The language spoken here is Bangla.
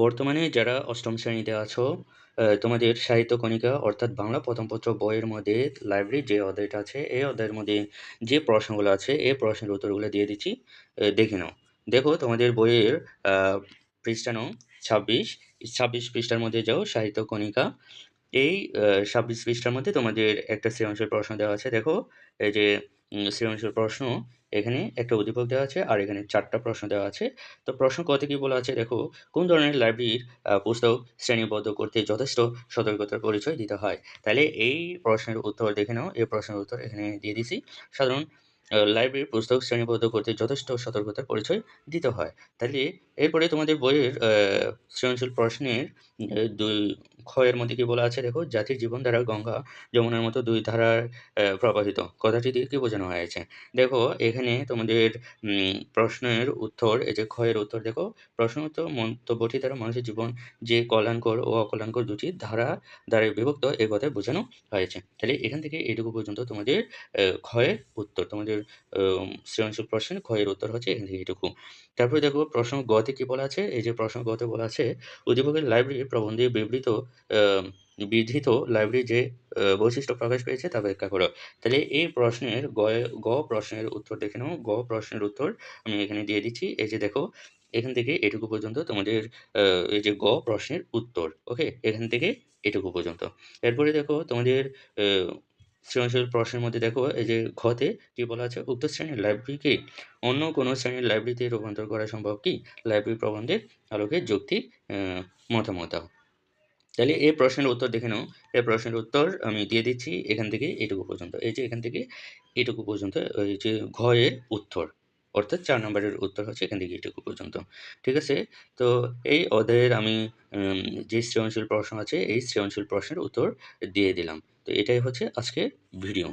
বর্তমানে যারা অষ্টম শ্রেণীতে আছো তোমাদের সাহিত্য কণিকা অর্থাৎ বাংলা প্রথম পত্র বইয়ের মধ্যে লাইব্রেরি যে অধ্যায়টা আছে, এই অধ্যায়ের মধ্যে যে প্রশ্নগুলো আছে, এই প্রশ্নের উত্তরগুলো দিয়ে দিচ্ছি। দেখে নাও। দেখো, তোমাদের বইয়ের পৃষ্ঠা নং ছাব্বিশ। ছাব্বিশ পৃষ্ঠার মধ্যে যাও, সাহিত্য কণিকা। এই ছাব্বিশ পৃষ্ঠার মধ্যে তোমাদের একটা সৃজনশীল প্রশ্ন দেওয়া আছে। দেখো, এই যে সৃজনশীল প্রশ্ন, এখানে একটা উদ্দীপক দেওয়া আছে আর এখানে চারটা প্রশ্ন দেওয়া আছে। তো প্রশ্ন কতে কি বলা আছে? দেখো, কোন ধরনের লাইব্রেরির পুস্তক শ্রেণীবদ্ধ করতে যথেষ্ট সতর্কতার পরিচয় দিতে হয়? তাহলে এই প্রশ্নের উত্তর দেখে নাও। এই প্রশ্নের উত্তর এখানে দিয়ে দিছি। সাধারণ লাইব্রেরির পুস্তক শ্রেণীবদ্ধ করতে যথেষ্ট সতর্কতার পরিচয় দিতে হয়। তাহলে এরপরে তোমাদের বইয়ের সৃজনশীল প্রশ্নের দুই এর মধ্যে কি বলা আছে? দেখো, জাতির জীবনধারা গঙ্গা যমুনার মতো দুই ধারার প্রবাহিত। কথাটি দিয়ে কি বোঝানো হয়েছে? দেখো, এখানে তোমাদের প্রশ্নের উত্তর, এই যে এর উত্তর, দেখো প্রশ্ন উত্তর মন্তব্যটি দ্বারা মানুষের জীবন যে কল্যাণকর ও অকল্যাণকর দুটি ধারা দ্বারা বিভক্ত, এ কথায় বোঝানো হয়েছে। তাহলে এখান থেকে এটুকু পর্যন্ত তোমাদের এর উত্তর, তোমাদের সৃজনশীল প্রশ্নের এর উত্তর হচ্ছে এখান থেকে এটুকু তারপরে দেখো, প্রশ্ন গতে কি বলা আছে? এই যে প্রশ্ন গতে বলা আছে, উদ্দীপকের লাইব্রেরি প্রবন্ধে বিবৃত বিধৃত লাইব্রেরি যে বৈশিষ্ট্য প্রকাশ পেয়েছে তা ব্যাখ্যা করো। তাহলে এই প্রশ্নের গ প্রশ্নের উত্তর দেখে নাও। গ প্রশ্নের উত্তর আমি এখানে দিয়ে দিচ্ছি। এই যে দেখো, এখান থেকে এটুকু পর্যন্ত তোমাদের এই যে গ প্রশ্নের উত্তর ওকে এখান থেকে এটুকু পর্যন্ত। এরপরে দেখো, তোমাদের সৃজনশীল প্রশ্নের মধ্যে দেখো, এই যে ঘ তে কি বলা আছে? উক্ত শ্রেণির লাইব্রেরিকে অন্য কোনো শ্রেণির লাইব্রেরিতে রূপান্তর করা সম্ভব কি? লাইব্রেরি প্রবন্ধের আলোকে যুক্তি মতামত। তাহলে এই প্রশ্নের উত্তর দেখে নাও। এই প্রশ্নের উত্তর আমি দিয়ে দিচ্ছি এখান থেকে এটুকু পর্যন্ত। এই যে এখান থেকে এটুকু পর্যন্ত এই যে ঘ এর উত্তর, অর্থাৎ চার নম্বরের উত্তর হচ্ছে এখান থেকে এটুকু পর্যন্ত। ঠিক আছে? তো এই অধ্যায়ের আমি যে সৃজনশীল প্রশ্ন আছে, এই সৃজনশীল প্রশ্নের উত্তর দিয়ে দিলাম। তো এটাই হচ্ছে আজকের ভিডিও।